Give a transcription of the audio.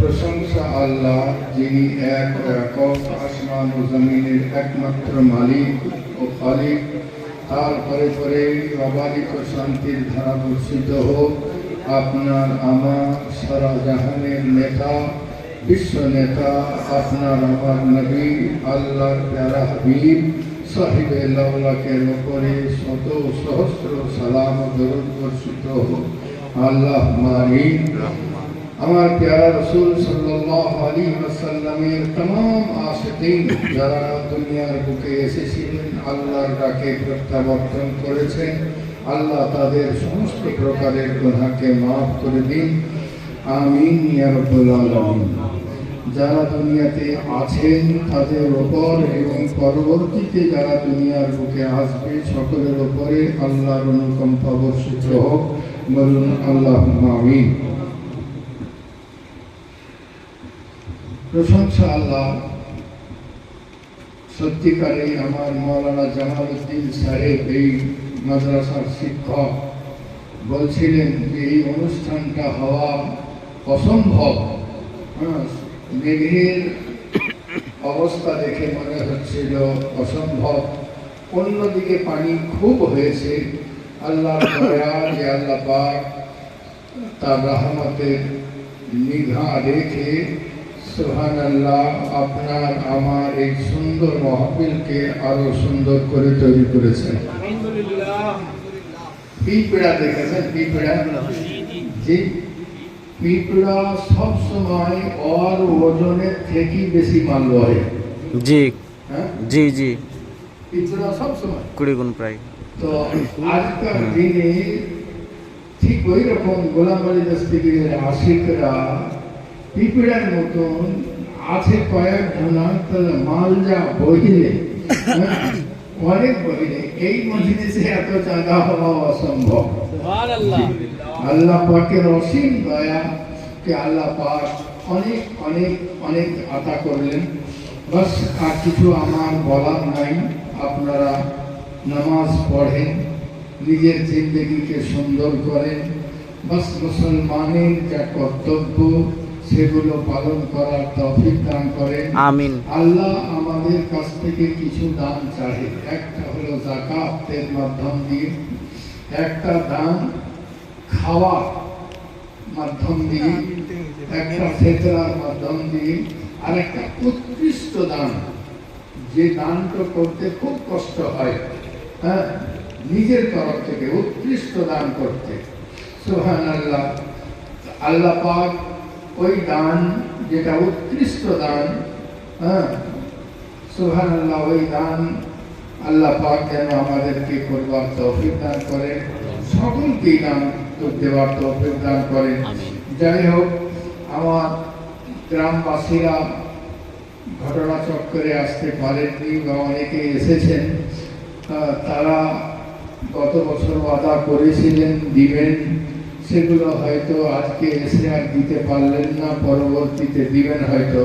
প্রশংসা আল্লাহ, যিনি এক একক আসমান ও জমিনের একমাত্র মালিক ও খালিক। তারপরে পরে অবাধিত শান্তির ধারা বর্ষিত হোক। আপনার আমার সারা জাহানের নেতা বিশ্ব নেতা আপনার আমার নবী, আল্লাহর প্যারা হাবিব, সাহিবে লাউলাকের ওপরে শত সহস্র সালাম দরুদ আল্লাহ মারি আমার প্যারা রসুল সাল্লাহ আলী আসাল্লামের তমাম আশিকিন, যারা দুনিয়ার বুকে এসেছিলেন, আল্লাহর ডাকে প্রত্যাবর্তন করেছেন, আল্লাহ তাদের সমস্ত প্রকারের গোনাকে মাফ করে দিন। আমিন ইয়া রাব্বুল আলামিন। যারা দুনিয়াতে আছেন, তাদের ওপর এবং পরবর্তীতে যারা দুনিয়ার বুকে আসবে, সকলের ওপরে আল্লাহর অনুকম্পা বর্ষিত হোক। বলুন আল্লাহ আমিন। প্রশংসা আল্লাহ। সত্যিকারে আমার মৌলানা জামালউদ্দিন সাহেব এই মাদ্রাসার শিক্ষক বলছিলেন যে, এই অনুষ্ঠানটা হওয়া অসম্ভব। হ্যাঁ, মেঘের অবস্থা দেখে মনে হচ্ছিল অসম্ভব। অন্যদিকে পানি খুব হয়েছে। আল্লাহ আল্লাহ পাক তার রহমতের নিঘা রেখে সুহান আল্লাহ আপনার আমার এই সুন্দর মহফিলকে আরও সুন্দর করে তৈরি করেছেন। পিঁপড়া দেখেছেন পিঁপড়া? যে পিঁপড়া সব সময় ওর ওজনের থেকে বেশি মাল হয় জি। হ্যাঁ? জি জি। পিঁপড়া সব সময়। কুড়ি গুণ প্রায়। তো আজকাল দিনে ঠিক ওই রকম গোলাম আলী দস্তগীরের আশিকরা পিঁপড়ার মতন আছে কয়েক জনা তাহলে মাল যা বহিলে হ্যাঁ, অনেক এই মজলিসে এত চাঁদা হওয়া অসম্ভব। আল্লাহ পাকের অসীম দয়া কে আল্লাহ পাক অনেক অনেক অনেক আতা করলেন। বাস আর কিছু আমার বলার নাই। আপনারা নামাজ পড়েন নিজের জিন্দগিকে সুন্দর করেন। বাস মুসলমানের যা কর্তব্য সেগুলো পালন করার তৌফিক দান করেন। আমিন। আল্লাহ আমাদের কাছ থেকে কিছু দান চাহে একটা হলো জাকাতের মাধ্যম দিয়ে, একটা দান খাওয়া মাধ্যম দিয়ে, একটা ফেতরার মাধ্যম দিয়ে, আর একটা উৎকৃষ্ট দান। যে দানটা করতে খুব কষ্ট হয় হ্যাঁ? নিজের তরফ থেকে উৎকৃষ্ট দান করতে। সুহান আল্লাহ আল্লাহ পাক ওই দান, যেটা উৎকৃষ্ট দান হ্যাঁ সুহান আল্লাহ ওই দান আল্লাহ পাক যেন আমাদেরকে করবার তৌফিক দান করেন সকলকেই দান দেওয়ার তৌফিক দান করেন যাই হোক আমার গ্রামবাসীরা ঘটনা চক্করে আসতে পারেননি বা অনেকে এসেছেন। তারা গত বছর ওয়াদা করেছিলেন দিবেন। সেগুলো হয়তো আজকে এসে আর দিতে পারলেন না পরবর্তীতে দিবেন হয়তো।